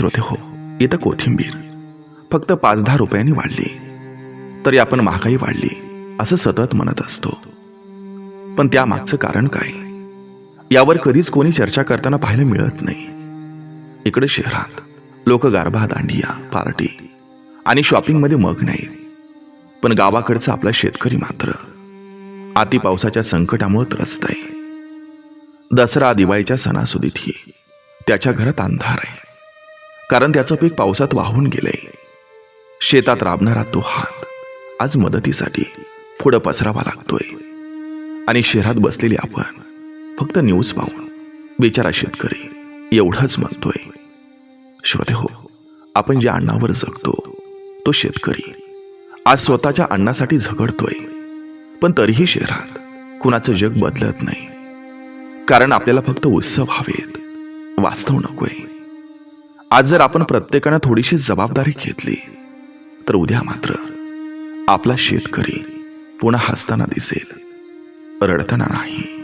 श्रोते हो इथं कोथिंबीर. फक्त पाच दहा रुपयांनी वाढली. तरी आपण महागाई वाढली असं सतत म्हणत असतो. पण त्यामागचं कारण काय? यावर कधीच कोणी चर्चा करताना पाहायला मिळत नाही. इकडे शहरात लोक गारबा दांडिया पार्टी आणि शॉपिंगमध्ये मग नाहीत. पण गावाकडचा आपला शेतकरी मात्र अति पावसाच्या संकटामुळे त्रस्त आहे. दसरा दिवाळीच्या सणासुदीतही त्याच्या घरात अंधार आहे. कारण त्याचं पीक पावसात वाहून गेलंय. शेतात राबणारा तो हात आज मदतीसाठी पुढं पसरावा लागतोय. आणि शहरात बसलेले आपण फक्त न्यूज पाहून बिचारा शेतकरी एवढंच म्हणतोय. श्रोते हो आपण ज्या अण्णावर जगतो तो शेतकरी आज स्वतःच्या अन्नासाठी झगडतोय. पण तरीही शहरात कुणाचं जग बदलत नाही. कारण आपल्याला फक्त उत्सव हवेत वास्तव नकोय. आज जर आपण प्रत्येकानं थोडीशी जबाबदारी घेतली तर उद्या मात्र आपला शेतकरी पुन्हा हसताना दिसेल रडताना नाही.